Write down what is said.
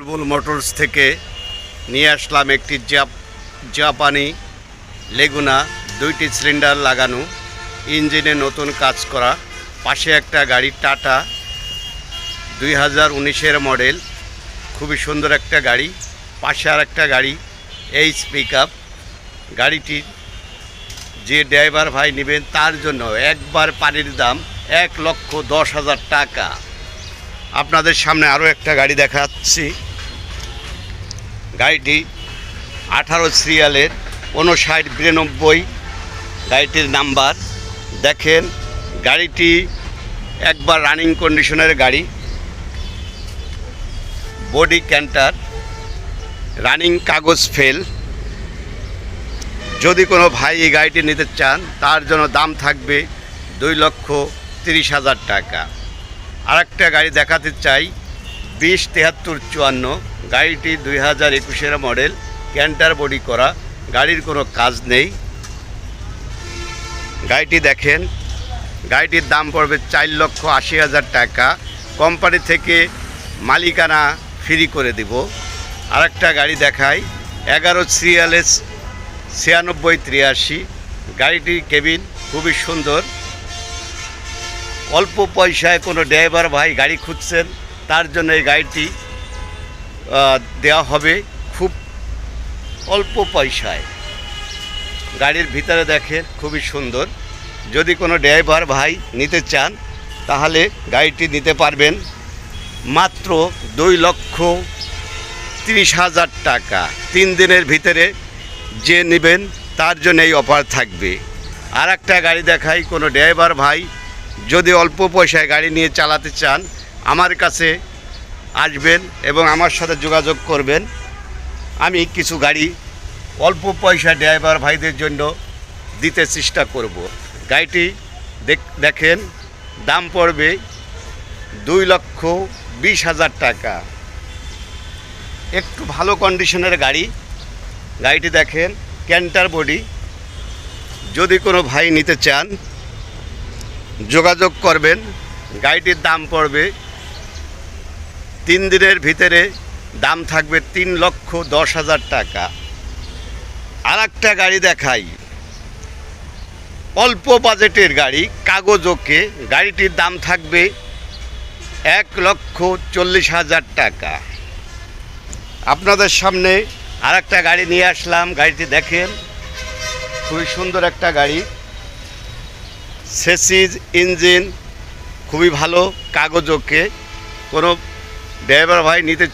বুলবুল motors থেকে নিয়ে আসলাম একটি জাপ, জাপানি লেগুনা দুইটি সিলিন্ডার লাগানো, ইঞ্জিনে নতুন কাজ করা। পাশে একটা গাড়ি টাটা দুই হাজার উনিশের মডেল, খুবই সুন্দর একটা গাড়ি। পাশে আর একটা গাড়ি এইচ পিক আপ গাড়িটির যে ড্রাইভার ভাই নেবেন তার জন্য একবার পানির দাম এক লক্ষ দশ হাজার টাকা। আপনাদের সামনে আরও একটা গাড়ি দেখাচ্ছি। গাড়িটি আঠারো সিরিয়ালের উনষাট বিরানব্বই গাড়িটির নাম্বার। দেখেন, গাড়িটি একবার রানিং কন্ডিশনের গাড়ি। বডি ক্যান্টার রানিং কাগজ ফেল যদি কোনো ভাই এই গাড়িটি নিতে চান, তার জন্য দাম থাকবে দুই লক্ষ তিরিশ হাজার টাকা। আরেকটা গাড়ি দেখাতে চাই, বিশ তেহাত্তর চুয়ান্ন। গাড়িটি দুই হাজার একুশের মডেল, ক্যান্টার বডি করা, গাড়ির কোনো কাজ নেই। গাড়িটি দেখেন, গাড়িটির দাম পড়বে চার লক্ষ আশি হাজার টাকা। কোম্পানি থেকে মালিকানা ফ্রি করে দিব। আরেকটা গাড়ি দেখাই, এগারো সিরিয়ালেস ছিয়ানব্বই ত্রিয়াশি গাড়িটির কেবিন খুবই সুন্দর। অল্প পয়সায় কোনো ড্রাইভার ভাই গাড়ি খুঁজছেন, তার জন্য এই গাড়িটি দেওয়া হবে খুব অল্প পয়সায়। গাড়ির ভিতরে দেখেন, খুবই সুন্দর। যদি কোনো ড্রাইভার ভাই নিতে চান, তাহলে গাড়িটি নিতে পারবেন মাত্র দুই লক্ষ তিরিশ হাজার টাকা। তিন দিনের ভিতরে যে নেবেন, তার জন্য এই অফার থাকবে। আর একটা গাড়ি দেখাই, কোনো ড্রাইভার ভাই যদি অল্প পয়সায় গাড়ি নিয়ে চালাতে চান, আমার কাছে আসবেন এবং আমার সাথে যোগাযোগ করবেন। আমি কিছু গাড়ি অল্প পয়সা ড্রাইভার ভাইদের জন্য দিতে চেষ্টা করব। গাড়িটি দেখ- দেখেন, দাম পড়বে দুই লক্ষ বিশ হাজার টাকা। একটু ভালো কন্ডিশনের গাড়ি। গাড়িটি দেখেন ক্যান্টার বডি যদি কোনো ভাই নিতে চান, যোগাযোগ করবেন। গাড়িটির দাম পড়বে তিন দিনের ভিতরে দাম থাকবে তিন লক্ষ দশ হাজার টাকা। আর একটা গাড়ি দেখাই। অল্প বাজেটের গাড়ি কাগজ ওকে গাড়িটির দাম থাকবে এক লক্ষ চল্লিশ হাজার টাকা। আপনাদের সামনে আর একটা গাড়ি নিয়ে আসলাম। গাড়িটি দেখেন, খুবই সুন্দর একটা গাড়ি। সেসিজ ইঞ্জিন খুবই ভালো কাগজ ওকে কোনো ড্রাইভার ভাই নিতে